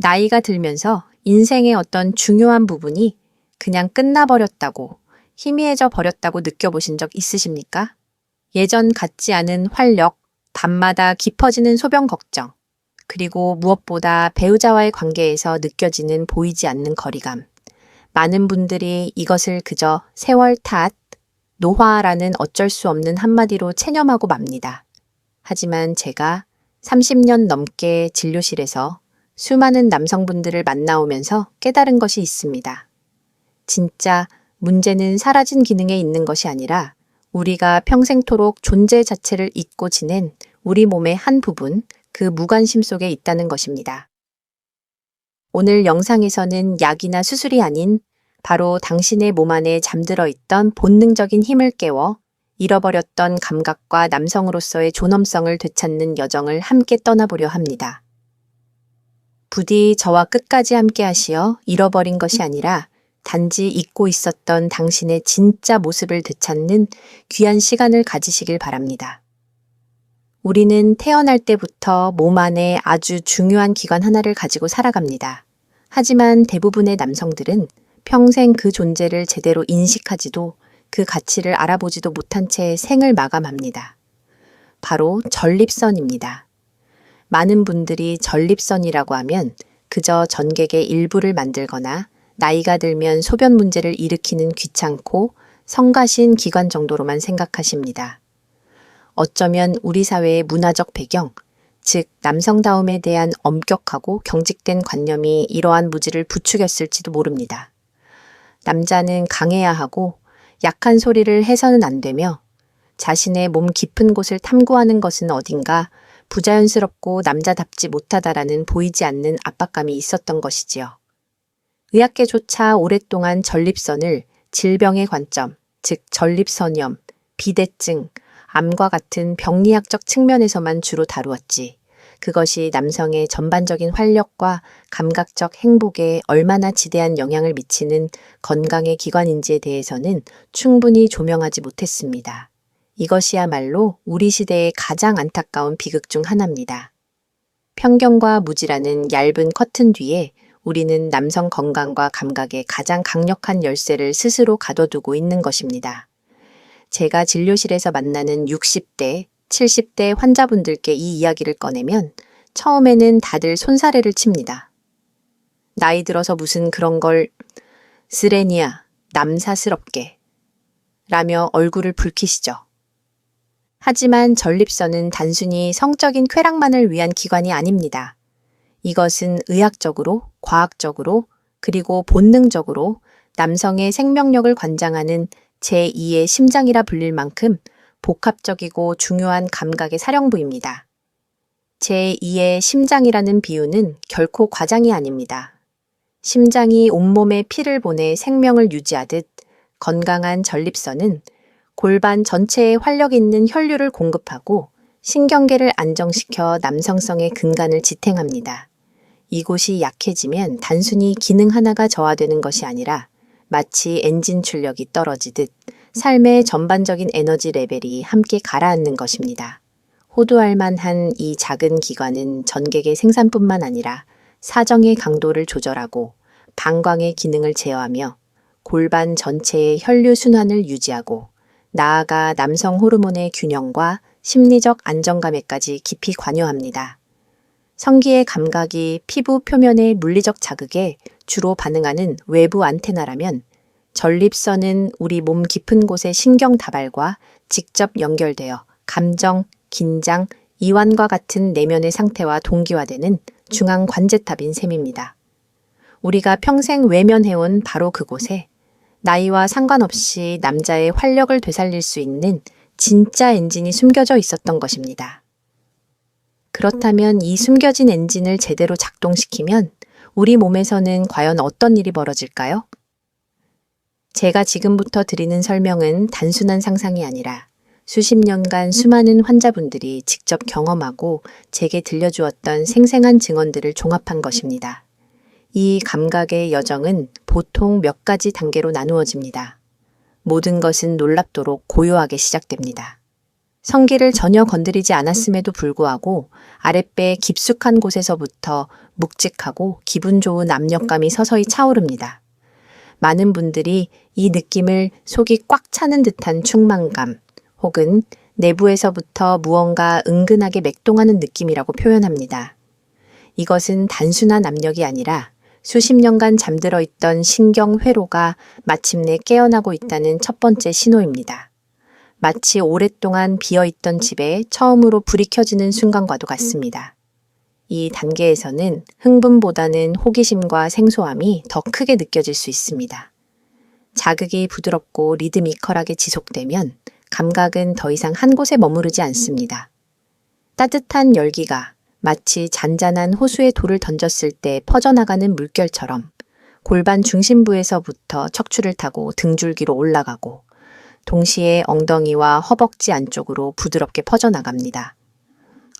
나이가 들면서 인생의 어떤 중요한 부분이 그냥 끝나버렸다고, 희미해져 버렸다고 느껴보신 적 있으십니까? 예전 같지 않은 활력, 밤마다 깊어지는 소변 걱정, 그리고 무엇보다 배우자와의 관계에서 느껴지는 보이지 않는 거리감. 많은 분들이 이것을 그저 세월 탓, 노화라는 어쩔 수 없는 한마디로 체념하고 맙니다. 하지만 제가 30년 넘게 진료실에서 수많은 남성분들을 만나오면서 깨달은 것이 있습니다. 진짜 문제는 사라진 기능에 있는 것이 아니라 우리가 평생토록 존재 자체를 잊고 지낸 우리 몸의 한 부분, 그 무관심 속에 있다는 것입니다. 오늘 영상에서는 약이나 수술이 아닌 바로 당신의 몸 안에 잠들어 있던 본능적인 힘을 깨워 잃어버렸던 감각과 남성으로서의 존엄성을 되찾는 여정을 함께 떠나보려 합니다. 부디 저와 끝까지 함께 하시어 잃어버린 것이 아니라 단지 잊고 있었던 당신의 진짜 모습을 되찾는 귀한 시간을 가지시길 바랍니다. 우리는 태어날 때부터 몸 안에 아주 중요한 기관 하나를 가지고 살아갑니다. 하지만 대부분의 남성들은 평생 그 존재를 제대로 인식하지도 그 가치를 알아보지도 못한 채 생을 마감합니다. 바로 전립선입니다. 많은 분들이 전립선이라고 하면 그저 전객의 일부를 만들거나 나이가 들면 소변 문제를 일으키는 귀찮고 성가신 기관 정도로만 생각하십니다. 어쩌면 우리 사회의 문화적 배경, 즉 남성다움에 대한 엄격하고 경직된 관념이 이러한 무지를 부추겼을지도 모릅니다. 남자는 강해야 하고 약한 소리를 해서는 안 되며 자신의 몸 깊은 곳을 탐구하는 것은 어딘가 부자연스럽고 남자답지 못하다라는 보이지 않는 압박감이 있었던 것이지요. 의학계조차 오랫동안 전립선을 질병의 관점, 즉 전립선염, 비대증, 암과 같은 병리학적 측면에서만 주로 다루었지. 그것이 남성의 전반적인 활력과 감각적 행복에 얼마나 지대한 영향을 미치는 건강의 기관인지에 대해서는 충분히 조명하지 못했습니다. 이것이야말로 우리 시대의 가장 안타까운 비극 중 하나입니다. 편견과 무지라는 얇은 커튼 뒤에 우리는 남성 건강과 감각의 가장 강력한 열쇠를 스스로 가둬두고 있는 것입니다. 제가 진료실에서 만나는 60대, 70대 환자분들께 이 이야기를 꺼내면 처음에는 다들 손사래를 칩니다. 나이 들어서 무슨 그런 걸 스레니아, 남사스럽게 라며 얼굴을 붉히시죠. 하지만 전립선은 단순히 성적인 쾌락만을 위한 기관이 아닙니다. 이것은 의학적으로, 과학적으로, 그리고 본능적으로 남성의 생명력을 관장하는 제2의 심장이라 불릴 만큼 복합적이고 중요한 감각의 사령부입니다. 제2의 심장이라는 비유는 결코 과장이 아닙니다. 심장이 온몸에 피를 보내 생명을 유지하듯 건강한 전립선은 골반 전체에 활력 있는 혈류를 공급하고 신경계를 안정시켜 남성성의 근간을 지탱합니다. 이곳이 약해지면 단순히 기능 하나가 저하되는 것이 아니라 마치 엔진 출력이 떨어지듯 삶의 전반적인 에너지 레벨이 함께 가라앉는 것입니다. 호도할 만한 이 작은 기관은 전객의 생산뿐만 아니라 사정의 강도를 조절하고 방광의 기능을 제어하며 골반 전체의 혈류 순환을 유지하고 나아가 남성 호르몬의 균형과 심리적 안정감에까지 깊이 관여합니다. 성기의 감각이 피부 표면의 물리적 자극에 주로 반응하는 외부 안테나라면 전립선은 우리 몸 깊은 곳의 신경 다발과 직접 연결되어 감정, 긴장, 이완과 같은 내면의 상태와 동기화되는 중앙 관제탑인 셈입니다. 우리가 평생 외면해온 바로 그곳에 나이와 상관없이 남자의 활력을 되살릴 수 있는 진짜 엔진이 숨겨져 있었던 것입니다. 그렇다면 이 숨겨진 엔진을 제대로 작동시키면 우리 몸에서는 과연 어떤 일이 벌어질까요? 제가 지금부터 드리는 설명은 단순한 상상이 아니라 수십 년간 수많은 환자분들이 직접 경험하고 제게 들려주었던 생생한 증언들을 종합한 것입니다. 이 감각의 여정은 보통 몇 가지 단계로 나누어집니다. 모든 것은 놀랍도록 고요하게 시작됩니다. 성기를 전혀 건드리지 않았음에도 불구하고 아랫배 깊숙한 곳에서부터 묵직하고 기분 좋은 압력감이 서서히 차오릅니다. 많은 분들이 이 느낌을 속이 꽉 차는 듯한 충만감 혹은 내부에서부터 무언가 은근하게 맥동하는 느낌이라고 표현합니다. 이것은 단순한 압력이 아니라 수십 년간 잠들어 있던 신경 회로가 마침내 깨어나고 있다는 첫 번째 신호입니다. 마치 오랫동안 비어 있던 집에 처음으로 불이 켜지는 순간과도 같습니다. 이 단계에서는 흥분보다는 호기심과 생소함이 더 크게 느껴질 수 있습니다. 자극이 부드럽고 리드미컬하게 지속되면 감각은 더 이상 한 곳에 머무르지 않습니다. 따뜻한 열기가 마치 잔잔한 호수에 돌을 던졌을 때 퍼져나가는 물결처럼 골반 중심부에서부터 척추를 타고 등줄기로 올라가고 동시에 엉덩이와 허벅지 안쪽으로 부드럽게 퍼져나갑니다.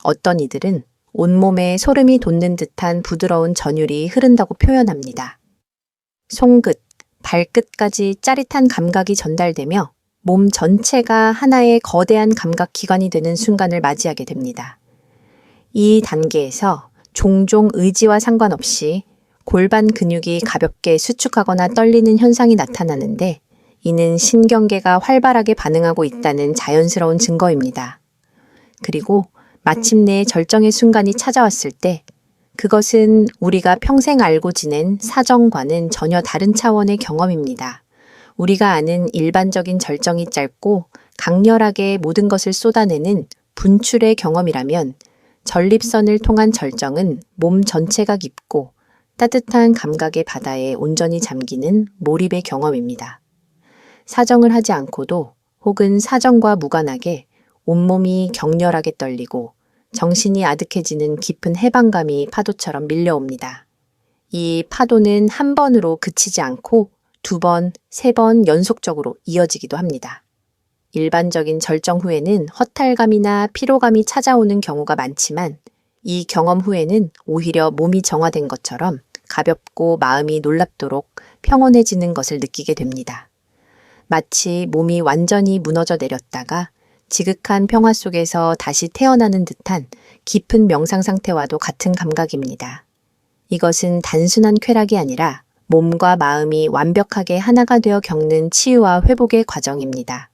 어떤 이들은 온몸에 소름이 돋는 듯한 부드러운 전율이 흐른다고 표현합니다. 손끝, 발끝까지 짜릿한 감각이 전달되며 몸 전체가 하나의 거대한 감각 기관이 되는 순간을 맞이하게 됩니다. 이 단계에서 종종 의지와 상관없이 골반 근육이 가볍게 수축하거나 떨리는 현상이 나타나는데 이는 신경계가 활발하게 반응하고 있다는 자연스러운 증거입니다. 그리고 마침내 절정의 순간이 찾아왔을 때 그것은 우리가 평생 알고 지낸 사정과는 전혀 다른 차원의 경험입니다. 우리가 아는 일반적인 절정이 짧고 강렬하게 모든 것을 쏟아내는 분출의 경험이라면 전립선을 통한 절정은 몸 전체가 깊고 따뜻한 감각의 바다에 온전히 잠기는 몰입의 경험입니다. 사정을 하지 않고도 혹은 사정과 무관하게 온몸이 격렬하게 떨리고 정신이 아득해지는 깊은 해방감이 파도처럼 밀려옵니다. 이 파도는 한 번으로 그치지 않고 두 번, 세 번 연속적으로 이어지기도 합니다. 일반적인 절정 후에는 허탈감이나 피로감이 찾아오는 경우가 많지만 이 경험 후에는 오히려 몸이 정화된 것처럼 가볍고 마음이 놀랍도록 평온해지는 것을 느끼게 됩니다. 마치 몸이 완전히 무너져 내렸다가 지극한 평화 속에서 다시 태어나는 듯한 깊은 명상 상태와도 같은 감각입니다. 이것은 단순한 쾌락이 아니라 몸과 마음이 완벽하게 하나가 되어 겪는 치유와 회복의 과정입니다.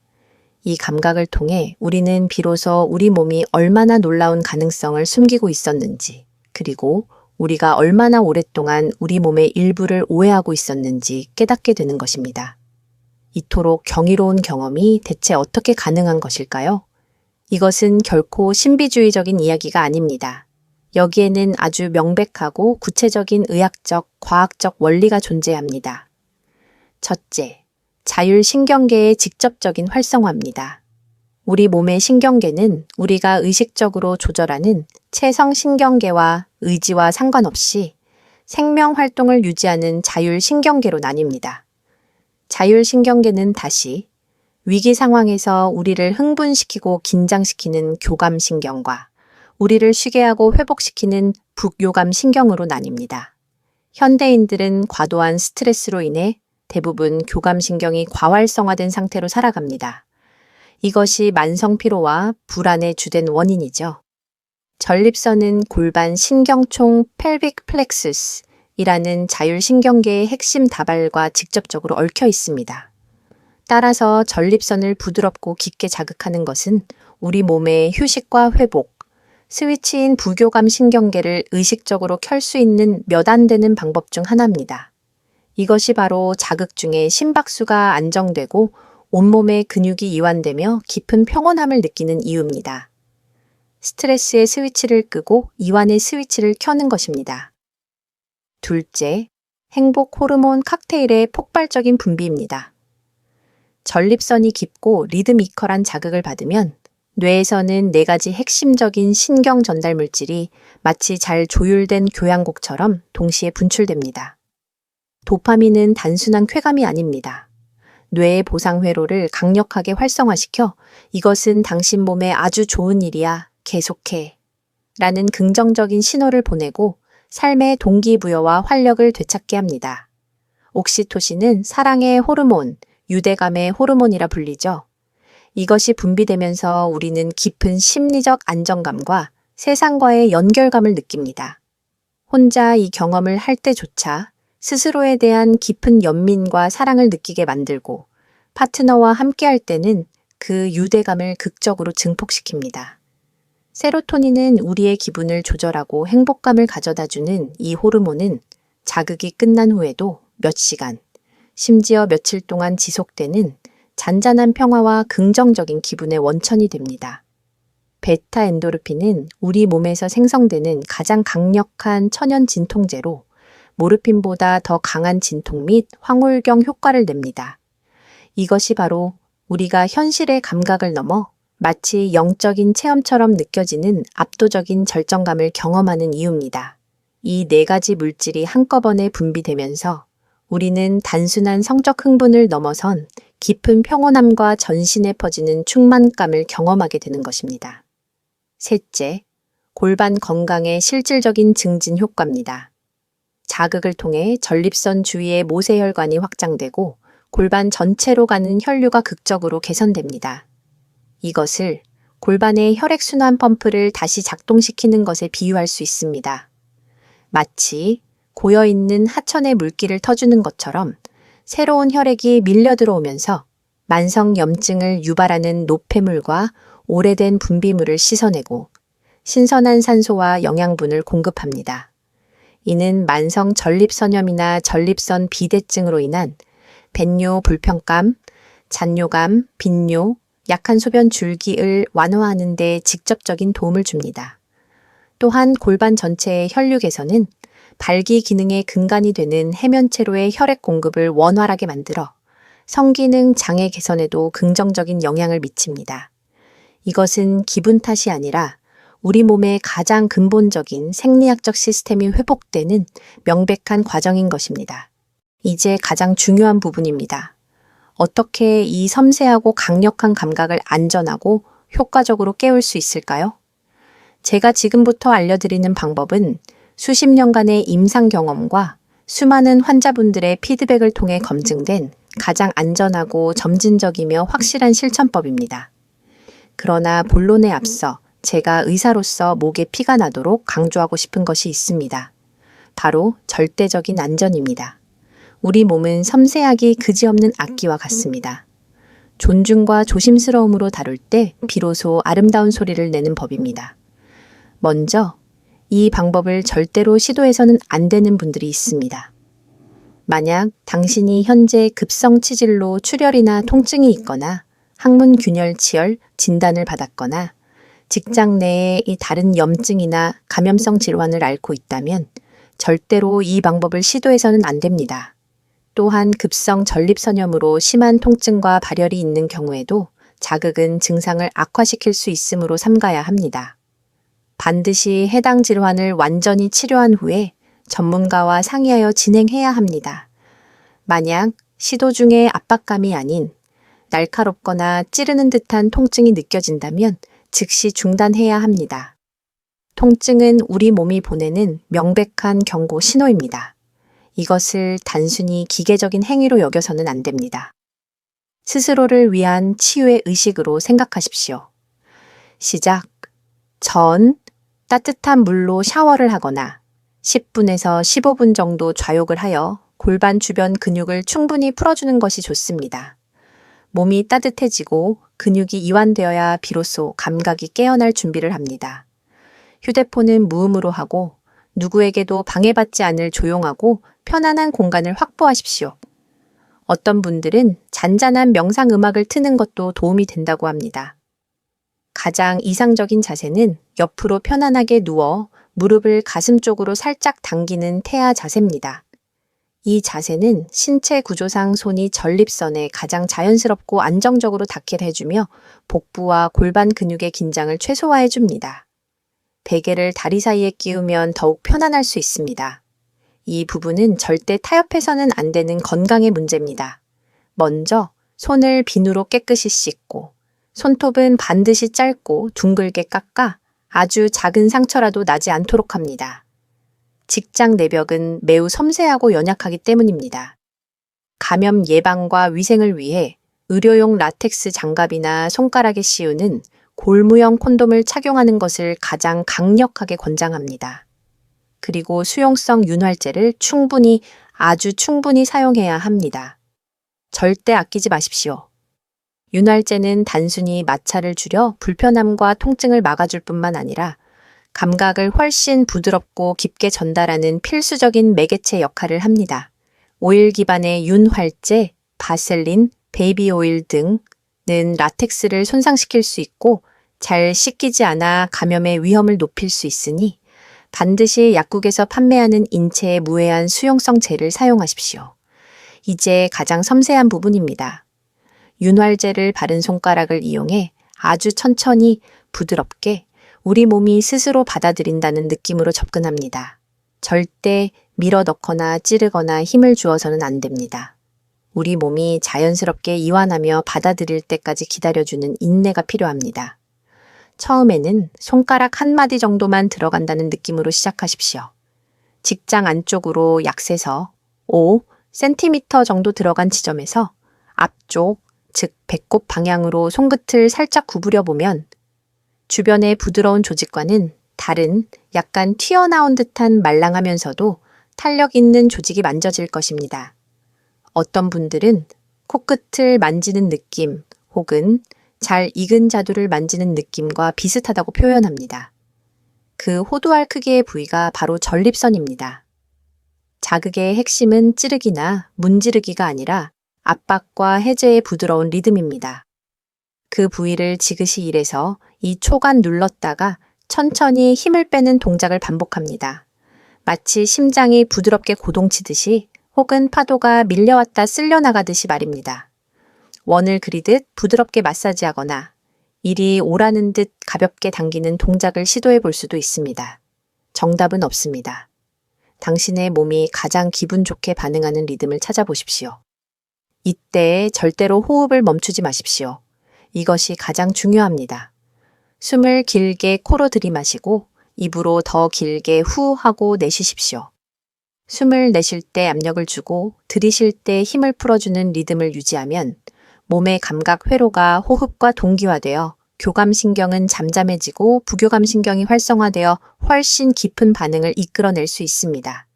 이 감각을 통해 우리는 비로소 우리 몸이 얼마나 놀라운 가능성을 숨기고 있었는지, 그리고 우리가 얼마나 오랫동안 우리 몸의 일부를 오해하고 있었는지 깨닫게 되는 것입니다. 이토록 경이로운 경험이 대체 어떻게 가능한 것일까요? 이것은 결코 신비주의적인 이야기가 아닙니다. 여기에는 아주 명백하고 구체적인 의학적, 과학적 원리가 존재합니다. 첫째, 자율신경계의 직접적인 활성화입니다. 우리 몸의 신경계는 우리가 의식적으로 조절하는 체성신경계와 의지와 상관없이 생명 활동을 유지하는 자율신경계로 나뉩니다. 자율신경계는 다시 위기 상황에서 우리를 흥분시키고 긴장시키는 교감신경과 우리를 쉬게 하고 회복시키는 북요감신경으로 나뉩니다. 현대인들은 과도한 스트레스로 인해 대부분 교감신경이 과활성화된 상태로 살아갑니다. 이것이 만성피로와 불안의 주된 원인이죠. 전립선은 골반 신경총 펠빅 플렉스스 이라는 자율신경계의 핵심 다발과 직접적으로 얽혀 있습니다. 따라서 전립선을 부드럽고 깊게 자극하는 것은 우리 몸의 휴식과 회복, 스위치인 부교감 신경계를 의식적으로 켤 수 있는 몇 안 되는 방법 중 하나입니다. 이것이 바로 자극 중에 심박수가 안정되고 온몸의 근육이 이완되며 깊은 평온함을 느끼는 이유입니다. 스트레스의 스위치를 끄고 이완의 스위치를 켜는 것입니다. 둘째, 행복 호르몬 칵테일의 폭발적인 분비입니다. 전립선이 깊고 리드미컬한 자극을 받으면 뇌에서는 네 가지 핵심적인 신경 전달 물질이 마치 잘 조율된 교향곡처럼 동시에 분출됩니다. 도파민은 단순한 쾌감이 아닙니다. 뇌의 보상 회로를 강력하게 활성화시켜 이것은 당신 몸에 아주 좋은 일이야. 계속해. 라는 긍정적인 신호를 보내고 삶의 동기부여와 활력을 되찾게 합니다. 옥시토신은 사랑의 호르몬, 유대감의 호르몬이라 불리죠. 이것이 분비되면서 우리는 깊은 심리적 안정감과 세상과의 연결감을 느낍니다. 혼자 이 경험을 할 때조차 스스로에 대한 깊은 연민과 사랑을 느끼게 만들고 파트너와 함께 할 때는 그 유대감을 극적으로 증폭시킵니다. 세로토닌은 우리의 기분을 조절하고 행복감을 가져다 주는 이 호르몬은 자극이 끝난 후에도 몇 시간, 심지어 며칠 동안 지속되는 잔잔한 평화와 긍정적인 기분의 원천이 됩니다. 베타 엔도르핀은 우리 몸에서 생성되는 가장 강력한 천연 진통제로 모르핀보다 더 강한 진통 및 황홀경 효과를 냅니다. 이것이 바로 우리가 현실의 감각을 넘어 마치 영적인 체험처럼 느껴지는 압도적인 절정감을 경험하는 이유입니다. 이 네 가지 물질이 한꺼번에 분비되면서 우리는 단순한 성적 흥분을 넘어선 깊은 평온함과 전신에 퍼지는 충만감을 경험하게 되는 것입니다. 셋째, 골반 건강의 실질적인 증진 효과입니다. 자극을 통해 전립선 주위의 모세혈관이 확장되고 골반 전체로 가는 혈류가 극적으로 개선됩니다. 이것을 골반의 혈액순환 펌프를 다시 작동시키는 것에 비유할 수 있습니다. 마치 고여있는 하천의 물기를 터주는 것처럼 새로운 혈액이 밀려 들어오면서 만성 염증을 유발하는 노폐물과 오래된 분비물을 씻어내고 신선한 산소와 영양분을 공급합니다. 이는 만성 전립선염이나 전립선 비대증으로 인한 뱃뇨 불편감, 잔뇨감, 빈뇨, 약한 소변 줄기를 완화하는 데 직접적인 도움을 줍니다. 또한 골반 전체의 혈류 개선은 발기 기능의 근간이 되는 해면체로의 혈액 공급을 원활하게 만들어 성기능 장애 개선에도 긍정적인 영향을 미칩니다. 이것은 기분 탓이 아니라 우리 몸의 가장 근본적인 생리학적 시스템이 회복되는 명백한 과정인 것입니다. 이제 가장 중요한 부분입니다. 어떻게 이 섬세하고 강력한 감각을 안전하고 효과적으로 깨울 수 있을까요? 제가 지금부터 알려드리는 방법은 수십 년간의 임상 경험과 수많은 환자분들의 피드백을 통해 검증된 가장 안전하고 점진적이며 확실한 실천법입니다. 그러나 본론에 앞서 제가 의사로서 목에 피가 나도록 강조하고 싶은 것이 있습니다. 바로 절대적인 안전입니다. 우리 몸은 섬세하기 그지없는 악기와 같습니다. 존중과 조심스러움으로 다룰 때 비로소 아름다운 소리를 내는 법입니다. 먼저 이 방법을 절대로 시도해서는 안 되는 분들이 있습니다. 만약 당신이 현재 급성 치질로 출혈이나 통증이 있거나 항문 균열 치열 진단을 받았거나 직장 내에 이 다른 염증이나 감염성 질환을 앓고 있다면 절대로 이 방법을 시도해서는 안 됩니다. 또한 급성 전립선염으로 심한 통증과 발열이 있는 경우에도 자극은 증상을 악화시킬 수 있으므로 삼가야 합니다. 반드시 해당 질환을 완전히 치료한 후에 전문가와 상의하여 진행해야 합니다. 만약 시도 중에 압박감이 아닌 날카롭거나 찌르는 듯한 통증이 느껴진다면 즉시 중단해야 합니다. 통증은 우리 몸이 보내는 명백한 경고 신호입니다. 이것을 단순히 기계적인 행위로 여겨서는 안 됩니다. 스스로를 위한 치유의 의식으로 생각하십시오. 시작. 전 따뜻한 물로 샤워를 하거나 10분에서 15분 정도 좌욕을 하여 골반 주변 근육을 충분히 풀어주는 것이 좋습니다. 몸이 따뜻해지고 근육이 이완되어야 비로소 감각이 깨어날 준비를 합니다. 휴대폰은 무음으로 하고 누구에게도 방해받지 않을 조용하고 편안한 공간을 확보하십시오. 어떤 분들은 잔잔한 명상 음악을 트는 것도 도움이 된다고 합니다. 가장 이상적인 자세는 옆으로 편안하게 누워 무릎을 가슴 쪽으로 살짝 당기는 태아 자세입니다. 이 자세는 신체 구조상 손이 전립선에 가장 자연스럽고 안정적으로 닿게 해주며 복부와 골반 근육의 긴장을 최소화해 줍니다. 베개를 다리 사이에 끼우면 더욱 편안할 수 있습니다. 이 부분은 절대 타협해서는 안 되는 건강의 문제입니다. 먼저 손을 비누로 깨끗이 씻고 손톱은 반드시 짧고 둥글게 깎아 아주 작은 상처라도 나지 않도록 합니다. 직장 내벽은 매우 섬세하고 연약하기 때문입니다. 감염 예방과 위생을 위해 의료용 라텍스 장갑이나 손가락에 씌우는 골무형 콘돔을 착용하는 것을 가장 강력하게 권장합니다. 그리고 수용성 윤활제를 충분히, 아주 충분히 사용해야 합니다. 절대 아끼지 마십시오. 윤활제는 단순히 마찰을 줄여 불편함과 통증을 막아줄 뿐만 아니라 감각을 훨씬 부드럽고 깊게 전달하는 필수적인 매개체 역할을 합니다. 오일 기반의 윤활제, 바셀린, 베이비 오일 등은 라텍스를 손상시킬 수 있고 잘 씻기지 않아 감염의 위험을 높일 수 있으니 반드시 약국에서 판매하는 인체에 무해한 수용성 젤을 사용하십시오. 이제 가장 섬세한 부분입니다. 윤활제를 바른 손가락을 이용해 아주 천천히 부드럽게 우리 몸이 스스로 받아들인다는 느낌으로 접근합니다. 절대 밀어 넣거나 찌르거나 힘을 주어서는 안 됩니다. 우리 몸이 자연스럽게 이완하며 받아들일 때까지 기다려주는 인내가 필요합니다. 처음에는 손가락 한 마디 정도만 들어간다는 느낌으로 시작하십시오. 직장 안쪽으로 약세서 5cm 정도 들어간 지점에서 앞쪽, 즉 배꼽 방향으로 손끝을 살짝 구부려 보면 주변의 부드러운 조직과는 다른 약간 튀어나온 듯한 말랑하면서도 탄력 있는 조직이 만져질 것입니다. 어떤 분들은 코끝을 만지는 느낌 혹은 잘 익은 자두를 만지는 느낌과 비슷하다고 표현합니다. 그 호두알 크기의 부위가 바로 전립선입니다. 자극의 핵심은 찌르기나 문지르기가 아니라 압박과 해제의 부드러운 리듬입니다. 그 부위를 지그시 일해서 이 초간 눌렀다가 천천히 힘을 빼는 동작을 반복합니다. 마치 심장이 부드럽게 고동치듯이 혹은 파도가 밀려왔다 쓸려나가듯이 말입니다. 원을 그리듯 부드럽게 마사지하거나 일이 오라는 듯 가볍게 당기는 동작을 시도해 볼 수도 있습니다. 정답은 없습니다. 당신의 몸이 가장 기분 좋게 반응하는 리듬을 찾아보십시오. 이때 절대로 호흡을 멈추지 마십시오. 이것이 가장 중요합니다. 숨을 길게 코로 들이마시고 입으로 더 길게 후 하고 내쉬십시오. 숨을 내쉴 때 압력을 주고 들이쉴 때 힘을 풀어주는 리듬을 유지하면 몸의 감각 회로가 호흡과 동기화되어 교감신경은 잠잠해지고 부교감신경이 활성화되어 훨씬 깊은 반응을 이끌어낼 수 있습니다.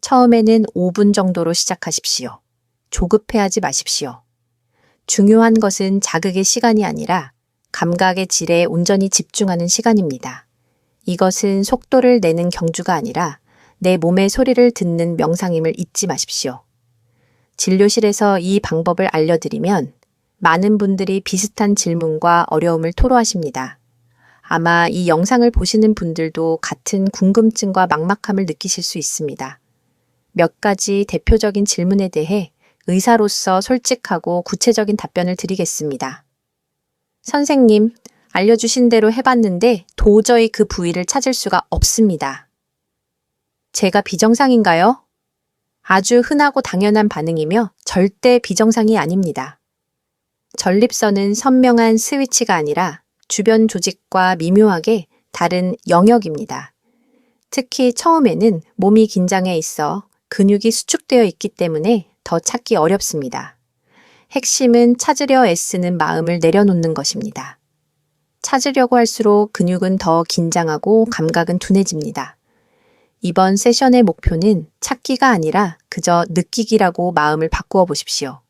처음에는 5분 정도로 시작하십시오. 조급해하지 마십시오. 중요한 것은 자극의 시간이 아니라 감각의 질에 온전히 집중하는 시간입니다. 이것은 속도를 내는 경주가 아니라 내 몸의 소리를 듣는 명상임을 잊지 마십시오. 진료실에서 이 방법을 알려드리면 많은 분들이 비슷한 질문과 어려움을 토로하십니다. 아마 이 영상을 보시는 분들도 같은 궁금증과 막막함을 느끼실 수 있습니다. 몇 가지 대표적인 질문에 대해 의사로서 솔직하고 구체적인 답변을 드리겠습니다. 선생님, 알려주신 대로 해봤는데 도저히 그 부위를 찾을 수가 없습니다. 제가 비정상인가요? 아주 흔하고 당연한 반응이며 절대 비정상이 아닙니다. 전립선은 선명한 스위치가 아니라 주변 조직과 미묘하게 다른 영역입니다. 특히 처음에는 몸이 긴장해 있어 근육이 수축되어 있기 때문에 더 찾기 어렵습니다. 핵심은 찾으려 애쓰는 마음을 내려놓는 것입니다. 찾으려고 할수록 근육은 더 긴장하고 감각은 둔해집니다. 이번 세션의 목표는 찾기가 아니라 그저 느끼기라고 마음을 바꾸어 보십시오.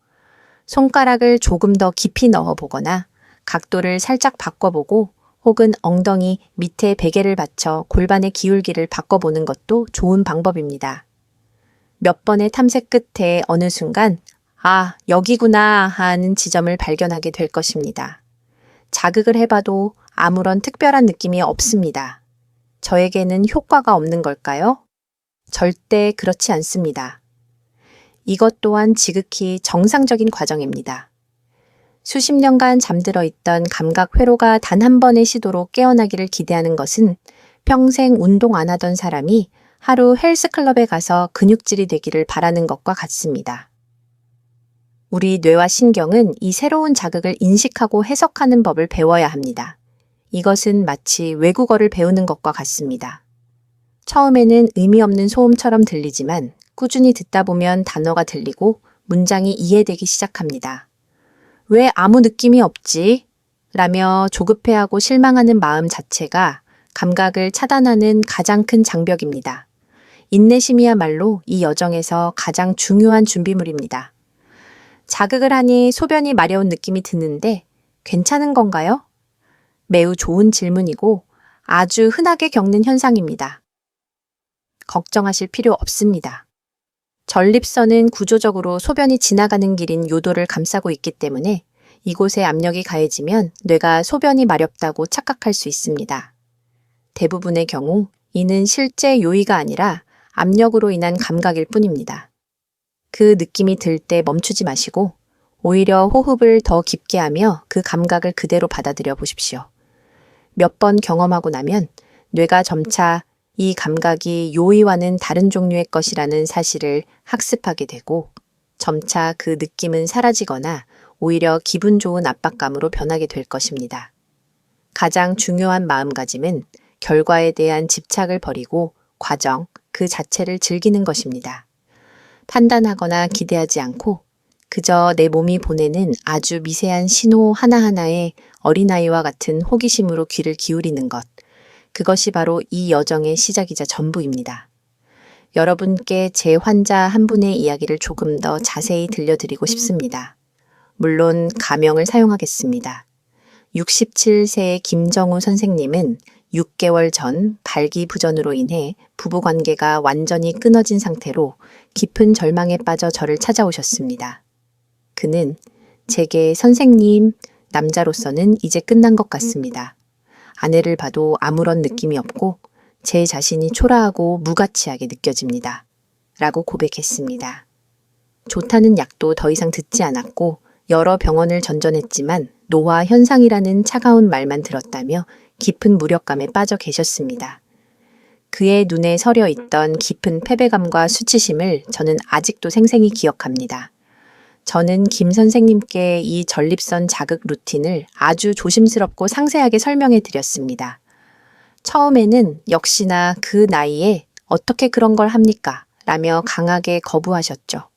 손가락을 조금 더 깊이 넣어 보거나 각도를 살짝 바꿔보고 혹은 엉덩이 밑에 베개를 받쳐 골반의 기울기를 바꿔보는 것도 좋은 방법입니다. 몇 번의 탐색 끝에 어느 순간 아, 여기구나 하는 지점을 발견하게 될 것입니다. 자극을 해봐도 아무런 특별한 느낌이 없습니다. 저에게는 효과가 없는 걸까요? 절대 그렇지 않습니다. 이것 또한 지극히 정상적인 과정입니다. 수십 년간 잠들어 있던 감각 회로가 단 한 번의 시도로 깨어나기를 기대하는 것은 평생 운동 안 하던 사람이 하루 헬스클럽에 가서 근육질이 되기를 바라는 것과 같습니다. 우리 뇌와 신경은 이 새로운 자극을 인식하고 해석하는 법을 배워야 합니다. 이것은 마치 외국어를 배우는 것과 같습니다. 처음에는 의미 없는 소음처럼 들리지만 꾸준히 듣다 보면 단어가 들리고 문장이 이해되기 시작합니다. 왜 아무 느낌이 없지? 라며 조급해하고 실망하는 마음 자체가 감각을 차단하는 가장 큰 장벽입니다. 인내심이야말로 이 여정에서 가장 중요한 준비물입니다. 자극을 하니 소변이 마려운 느낌이 드는데 괜찮은 건가요? 매우 좋은 질문이고 아주 흔하게 겪는 현상입니다. 걱정하실 필요 없습니다. 전립선은 구조적으로 소변이 지나가는 길인 요도를 감싸고 있기 때문에 이곳에 압력이 가해지면 뇌가 소변이 마렵다고 착각할 수 있습니다. 대부분의 경우 이는 실제 요의가 아니라 압력으로 인한 감각일 뿐입니다. 그 느낌이 들 때 멈추지 마시고 오히려 호흡을 더 깊게 하며 그 감각을 그대로 받아들여 보십시오. 몇 번 경험하고 나면 뇌가 점차 이 감각이 요의와는 다른 종류의 것이라는 사실을 학습하게 되고 점차 그 느낌은 사라지거나 오히려 기분 좋은 압박감으로 변하게 될 것입니다. 가장 중요한 마음가짐은 결과에 대한 집착을 버리고 과정 그 자체를 즐기는 것입니다. 판단하거나 기대하지 않고 그저 내 몸이 보내는 아주 미세한 신호 하나하나에 어린아이와 같은 호기심으로 귀를 기울이는 것. 그것이 바로 이 여정의 시작이자 전부입니다. 여러분께 제 환자 한 분의 이야기를 조금 더 자세히 들려드리고 싶습니다. 물론 가명을 사용하겠습니다. 67세의 김정우 선생님은 6개월 전 발기부전으로 인해 부부관계가 완전히 끊어진 상태로 깊은 절망에 빠져 저를 찾아오셨습니다. 그는 제게 선생님, 남자로서는 이제 끝난 것 같습니다. 아내를 봐도 아무런 느낌이 없고 제 자신이 초라하고 무가치하게 느껴집니다. 라고 고백했습니다. 좋다는 약도 더 이상 듣지 않았고 여러 병원을 전전했지만 노화 현상이라는 차가운 말만 들었다며 깊은 무력감에 빠져 계셨습니다. 그의 눈에 서려 있던 깊은 패배감과 수치심을 저는 아직도 생생히 기억합니다. 저는 김 선생님께 이 전립선 자극 루틴을 아주 조심스럽고 상세하게 설명해 드렸습니다. 처음에는 역시나 그 나이에 어떻게 그런 걸 합니까? 라며 강하게 거부하셨죠.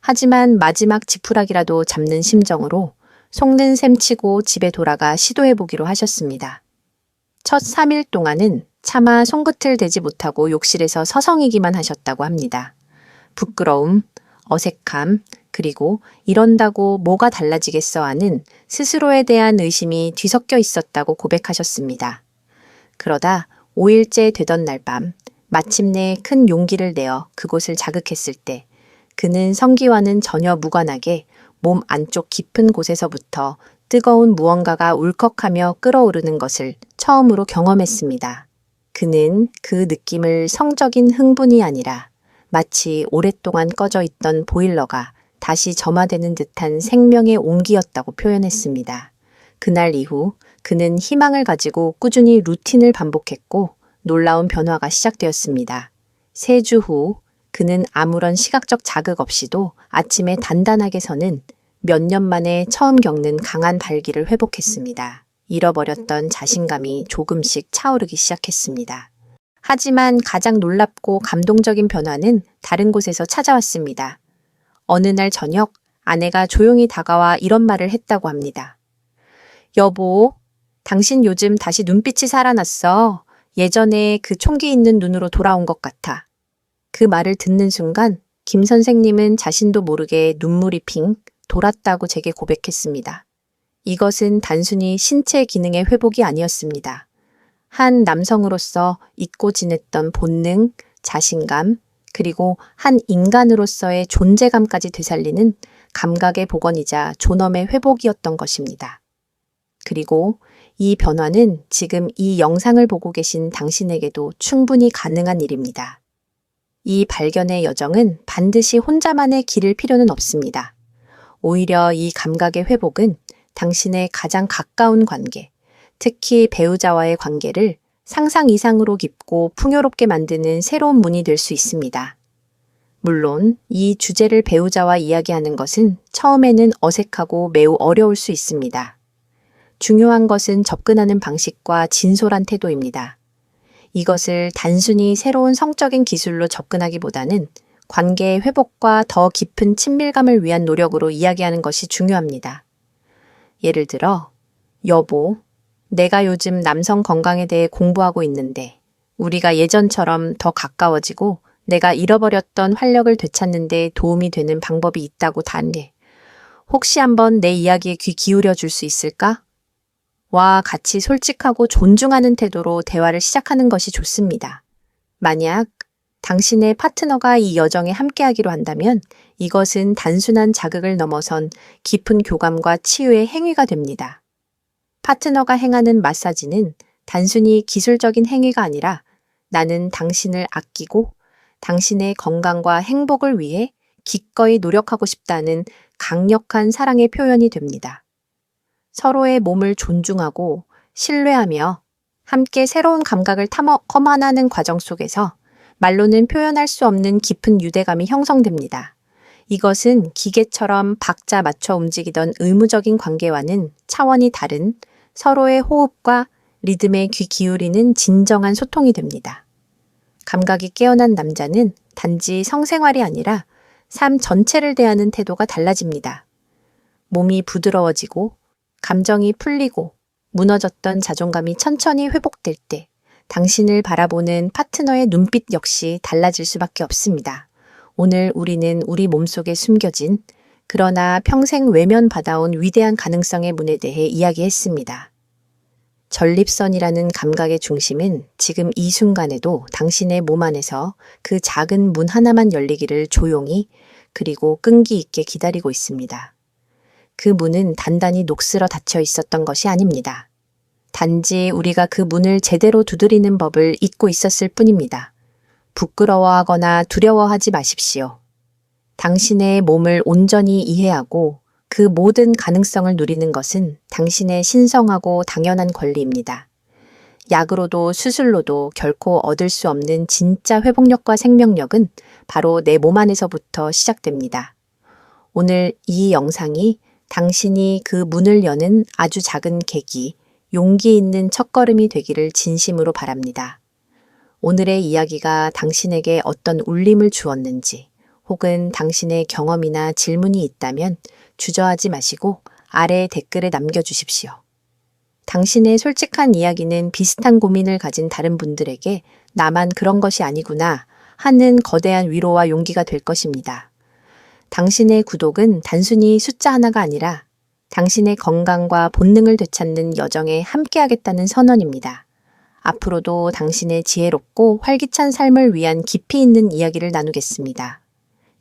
하지만 마지막 지푸라기라도 잡는 심정으로 속는 셈 치고 집에 돌아가 시도해 보기로 하셨습니다. 첫 3일 동안은 차마 손끝을 대지 못하고 욕실에서 서성이기만 하셨다고 합니다. 부끄러움, 어색함, 그리고 이런다고 뭐가 달라지겠어 하는 스스로에 대한 의심이 뒤섞여 있었다고 고백하셨습니다. 그러다 5일째 되던 날 밤, 마침내 큰 용기를 내어 그곳을 자극했을 때 그는 성기와는 전혀 무관하게 몸 안쪽 깊은 곳에서부터 뜨거운 무언가가 울컥하며 끓어오르는 것을 처음으로 경험했습니다. 그는 그 느낌을 성적인 흥분이 아니라 마치 오랫동안 꺼져 있던 보일러가 다시 점화되는 듯한 생명의 온기였다고 표현했습니다. 그날 이후 그는 희망을 가지고 꾸준히 루틴을 반복했고 놀라운 변화가 시작되었습니다. 세 주 후 그는 아무런 시각적 자극 없이도 아침에 단단하게 서는 몇 년 만에 처음 겪는 강한 발기를 회복했습니다. 잃어버렸던 자신감이 조금씩 차오르기 시작했습니다. 하지만 가장 놀랍고 감동적인 변화는 다른 곳에서 찾아왔습니다. 어느 날 저녁 아내가 조용히 다가와 이런 말을 했다고 합니다. 여보, 당신 요즘 다시 눈빛이 살아났어. 예전에 그 총기 있는 눈으로 돌아온 것 같아. 그 말을 듣는 순간 김 선생님은 자신도 모르게 눈물이 핑 돌았다고 제게 고백했습니다. 이것은 단순히 신체 기능의 회복이 아니었습니다. 한 남성으로서 잊고 지냈던 본능, 자신감, 그리고 한 인간으로서의 존재감까지 되살리는 감각의 복원이자 존엄의 회복이었던 것입니다. 그리고 이 변화는 지금 이 영상을 보고 계신 당신에게도 충분히 가능한 일입니다. 이 발견의 여정은 반드시 혼자만의 길을 필요는 없습니다. 오히려 이 감각의 회복은 당신의 가장 가까운 관계, 특히 배우자와의 관계를 상상 이상으로 깊고 풍요롭게 만드는 새로운 문이 될 수 있습니다. 물론 이 주제를 배우자와 이야기하는 것은 처음에는 어색하고 매우 어려울 수 있습니다. 중요한 것은 접근하는 방식과 진솔한 태도입니다. 이것을 단순히 새로운 성적인 기술로 접근하기보다는 관계의 회복과 더 깊은 친밀감을 위한 노력으로 이야기하는 것이 중요합니다. 예를 들어, 여보, 내가 요즘 남성 건강에 대해 공부하고 있는데, 우리가 예전처럼 더 가까워지고 내가 잃어버렸던 활력을 되찾는 데 도움이 되는 방법이 있다고 다네. 혹시 한번 내 이야기에 귀 기울여 줄 수 있을까? 와 같이 솔직하고 존중하는 태도로 대화를 시작하는 것이 좋습니다. 만약 당신의 파트너가 이 여정에 함께하기로 한다면 이것은 단순한 자극을 넘어선 깊은 교감과 치유의 행위가 됩니다. 파트너가 행하는 마사지는 단순히 기술적인 행위가 아니라 나는 당신을 아끼고 당신의 건강과 행복을 위해 기꺼이 노력하고 싶다는 강력한 사랑의 표현이 됩니다. 서로의 몸을 존중하고 신뢰하며 함께 새로운 감각을 탐험하는 과정 속에서 말로는 표현할 수 없는 깊은 유대감이 형성됩니다. 이것은 기계처럼 박자 맞춰 움직이던 의무적인 관계와는 차원이 다른 서로의 호흡과 리듬에 귀 기울이는 진정한 소통이 됩니다. 감각이 깨어난 남자는 단지 성생활이 아니라 삶 전체를 대하는 태도가 달라집니다. 몸이 부드러워지고 감정이 풀리고 무너졌던 자존감이 천천히 회복될 때 당신을 바라보는 파트너의 눈빛 역시 달라질 수밖에 없습니다. 오늘 우리는 우리 몸속에 숨겨진 그러나 평생 외면 받아온 위대한 가능성의 문에 대해 이야기했습니다. 전립선이라는 감각의 중심은 지금 이 순간에도 당신의 몸 안에서 그 작은 문 하나만 열리기를 조용히 그리고 끈기 있게 기다리고 있습니다. 그 문은 단단히 녹슬어 닫혀 있었던 것이 아닙니다. 단지 우리가 그 문을 제대로 두드리는 법을 잊고 있었을 뿐입니다. 부끄러워하거나 두려워하지 마십시오. 당신의 몸을 온전히 이해하고 그 모든 가능성을 누리는 것은 당신의 신성하고 당연한 권리입니다. 약으로도 수술로도 결코 얻을 수 없는 진짜 회복력과 생명력은 바로 내 몸 안에서부터 시작됩니다. 오늘 이 영상이 당신이 그 문을 여는 아주 작은 계기, 용기 있는 첫걸음이 되기를 진심으로 바랍니다. 오늘의 이야기가 당신에게 어떤 울림을 주었는지, 혹은 당신의 경험이나 질문이 있다면 주저하지 마시고 아래 댓글에 남겨주십시오. 당신의 솔직한 이야기는 비슷한 고민을 가진 다른 분들에게 나만 그런 것이 아니구나 하는 거대한 위로와 용기가 될 것입니다. 당신의 구독은 단순히 숫자 하나가 아니라 당신의 건강과 본능을 되찾는 여정에 함께하겠다는 선언입니다. 앞으로도 당신의 지혜롭고 활기찬 삶을 위한 깊이 있는 이야기를 나누겠습니다.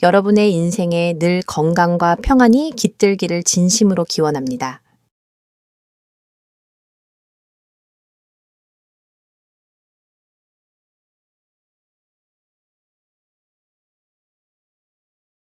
여러분의 인생에 늘 건강과 평안이 깃들기를 진심으로 기원합니다.